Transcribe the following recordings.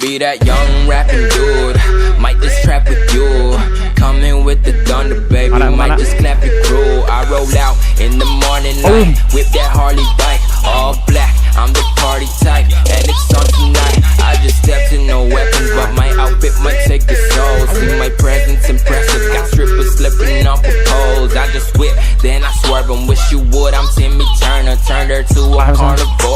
be that young rapping dude. Might just trap with you. Coming with the thunder, baby. Might just clap it crew. I roll out in the morning light. Whip that Harley bike. All black. I'm the party type. And it's on tonight. I just stepped in no weapons, but my outfit might take the soul. See my presence impressive. Got strippers slipping off the poles. I just whip, then I swerve and wish you would. I'm Timmy Turner. Turned her to a carnivore.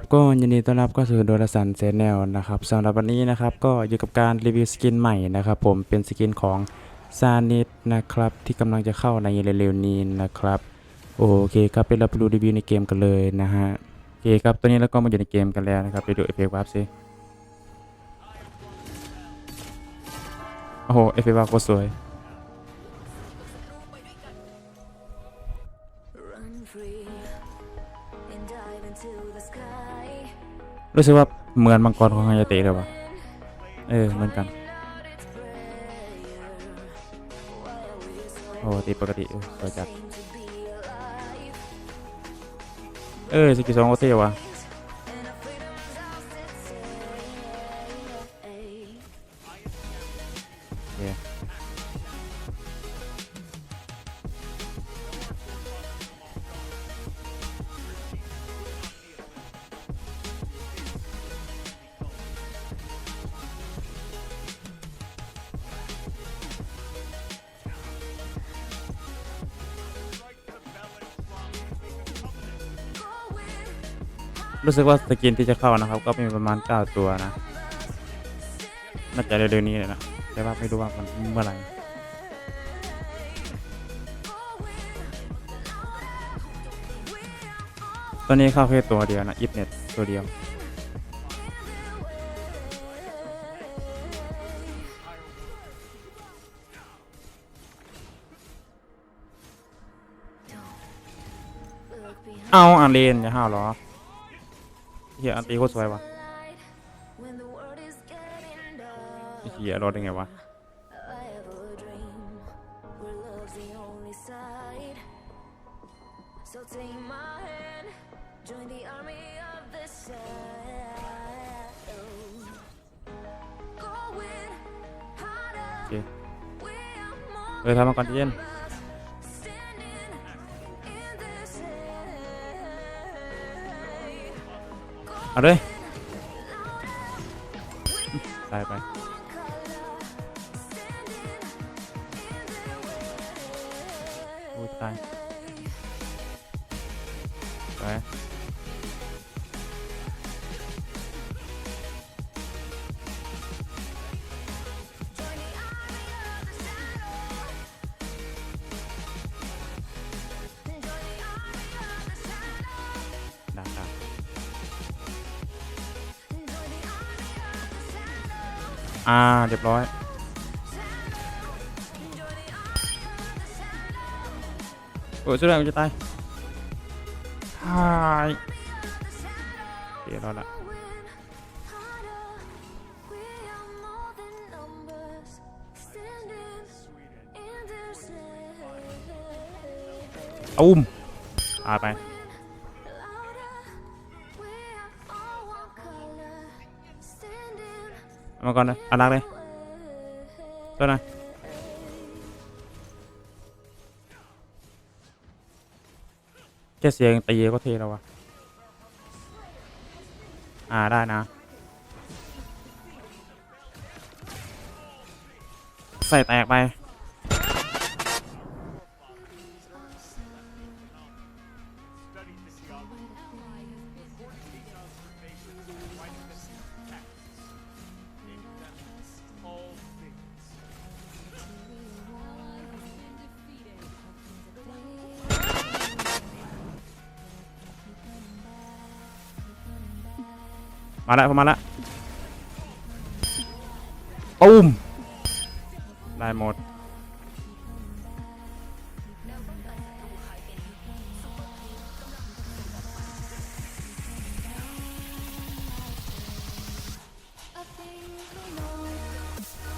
ครับก็ยินดีต้อนรับเข้าสู่โดรสันเซนแนลนะครับสำหรับวันนี้นะครับก็อยู่กับการรีวิวสกินใหม่นะครับผมเป็นสกินของซานิ t นะครับที่กำลังจะเข้าในเร็วๆนี้นะครับโอเคครับไปเราไปดูรีวิวในเกมกันเลยนะฮะโอเคครับตอนนี้เราก็มาอยู่ในเกมกันแล้วนะครับไปดูเอฟเฟกต์วับสิโอ้โหเอฟเฟกต์วับก็สวย Run free and dive into the sky. รู้สึกว่าเหมือนมังกรของฮายาเตะเลยวะเออ เหมือนกัน โอ้ตีปกติเออสวยจัด Aim to be alive. เออสกิลสองโอเท่วะ รู้สึกว่าสกินที่จะเข้านะครับ ก็มีประมาณ 9 ตัวนะ น่าจะเร็วๆนี้เลยนะ แต่ว่าไม่รู้ว่ามันเมื่อไหร่ตอนนี้เข้าแค่ตัวเดียวนะอิฟเน็ตตัวเดียวเอาอันเลนอย่าห้าวหรอ เฮียอันตีโคตรสวยวะเฮียรอดได้ไงวะเฮ้ยทำมาก่อนเย็น เอาเอ่าเรียบร้อยโอ้ยสุดท้ายมันจะตายหายเดี๋ยวรอดละอุ้มตายไป มาก่อนนะอันรักเลยตัวนอยแค่เสียงตีก็เทแล้ววะอ่าได้นะ ใส่แตกไป มาล้ะมาละอุ้มได้หมด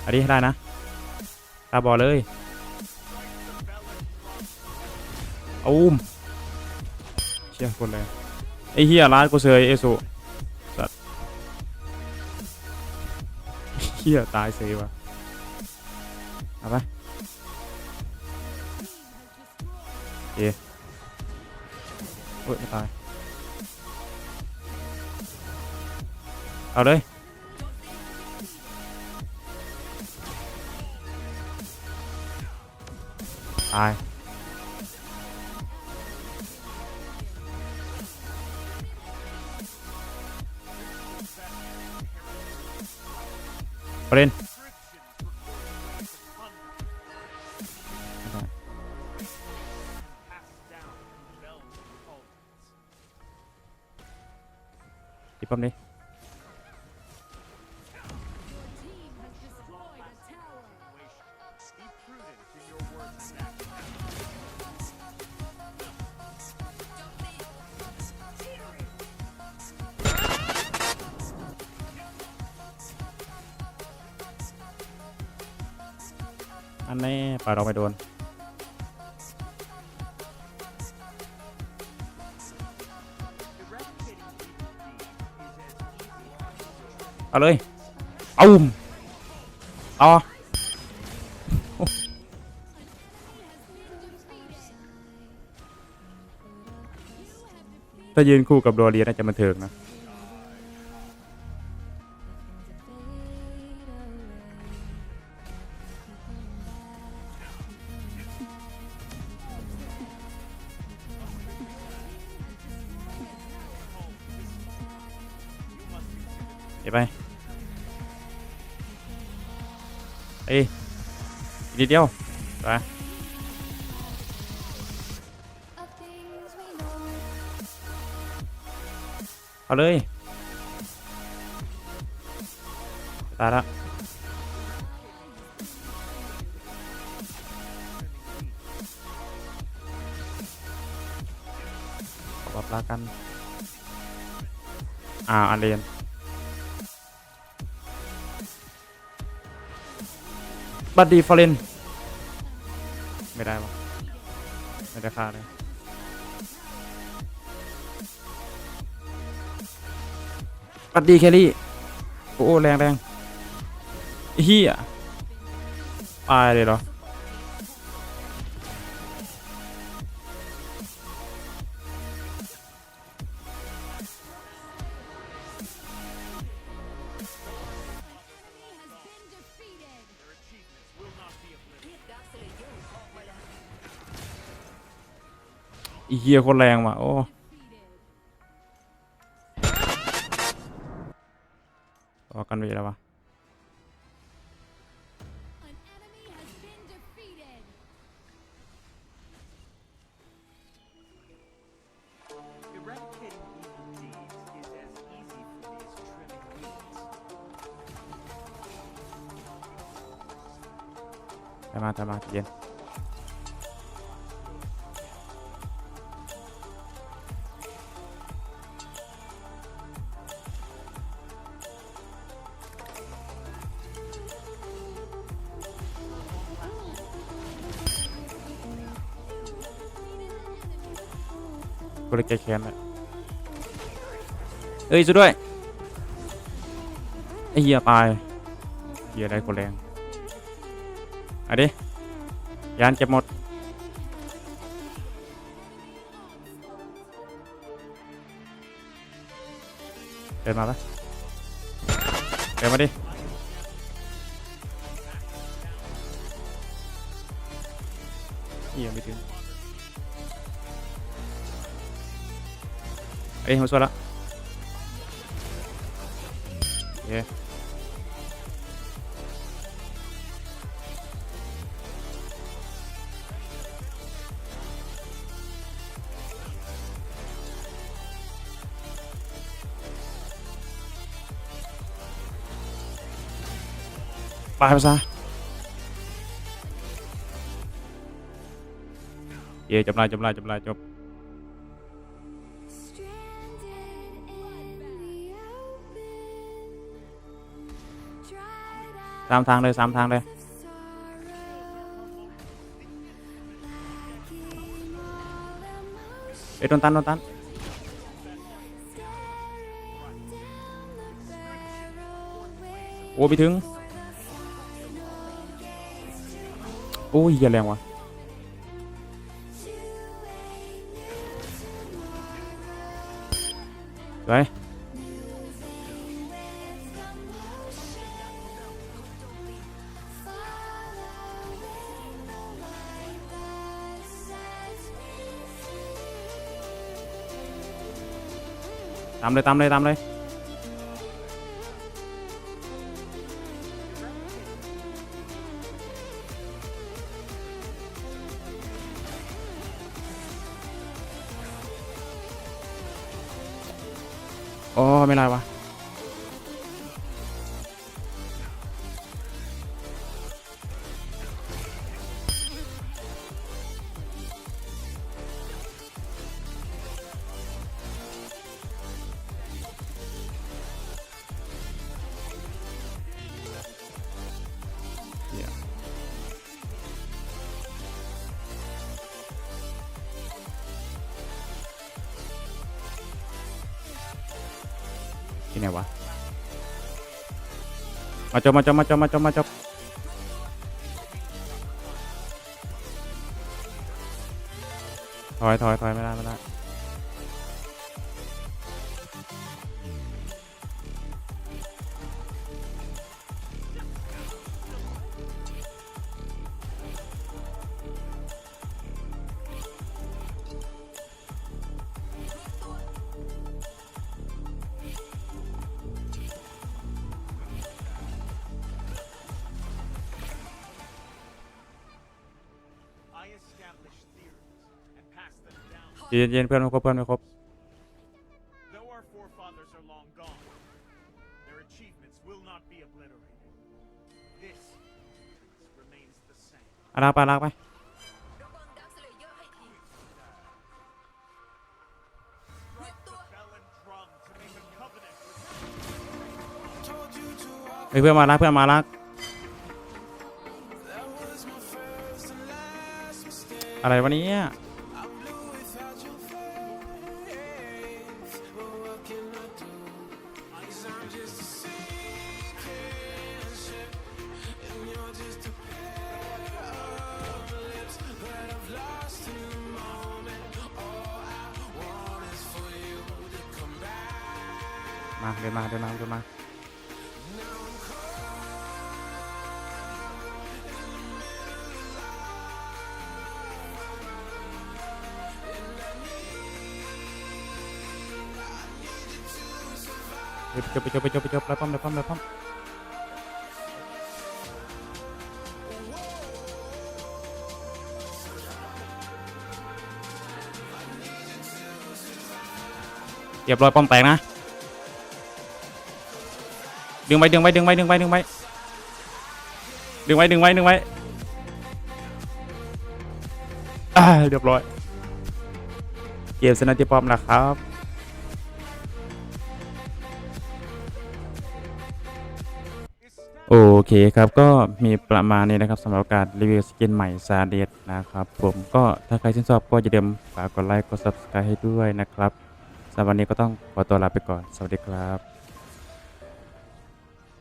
อันนี้ได้นะตาบอเลยอุ้มเชี่ยคนเลยไอเฮียร้านกูเซยเอสุ เฮียตายเซยวะเอาไปเอ๊ะโอ้ยไม่ตาย เอาเลยตาย ป อันนี้ปล่อยเราไปโดนเอาเลย เอามเอาถ้ายืนคู่กับโดเรียน่าจะมาเถิงนะ เดี๋ยวไปเอ้ยนิดเดียวไปเอาเลยตายละขอปรับลากัน อ่าอันเรียน บัดดีฟอเรนไม่ได้วะไม่ได้ค่าเลยปัดดีแครี่โอ้โหแรงแรงเฮียตายเลยเหรอ เฮียคนแรงว่ะโอ้ต่อกันไปแล้ววะ กูเลยแกแค้นเลยเอ้ยช่วยด้วยไอ้เหี้ยตายเหี้ยได้คนแรงอะดิยานเก็บหมดเดินมาปะเดินมาดิเหี้ยไม่ถึง เอ้ยมาช่วยละเย้ไปไตามทางเลยสามทางเลยเอ้ยโดนตันโดนตันโอ้ไปถึง โอ้ยเดียแรงว่ะไปตามเลยตามเลยตามเลยโอ้ไม่ไรวะ ที่ไหนวะ มาจบมาจบมาจบมาจบมาจบถอยถอยถอยไม่ได้ไม่ได้ เย็นเย็นๆเพื่อนไม่ครบเพื่อนไม่ครบ Though our forefathers are long gone, their achievements will not be obliterated. This remains the same. อาลากไปอาลากไป Bell and drum to make a covenant with เฮ้ยเพื่อนมาลากเพื่อนมาลากอะไรวะเนี้ มาเดินมาเดินมาเดินมาไปจบไปจบไปจบไปจบแล้วป้อมแล้วป้อมแล้วป้อมเรียบร้อยป้อมแตกนะ ดึงไว้ดึงไว้ดึงไว้ดึงไว้ดึงไว้ดึงไว้ดึงไว้ดึงไว้เรียบร้อยเกมสนาติปอมนะครับโอเคครับก็มีประมาณนี้นะครับสำหรับการรีวิวสกินใหม่ซาเดสนะครับผมก็ถ้าใครชื่นชอบก็อย่าลืมฝากกดไลค์กด subscribe ให้ด้วยนะครับสำหรับวันนี้ก็ต้องขอตัวลาไปก่อน สวัสดีครับ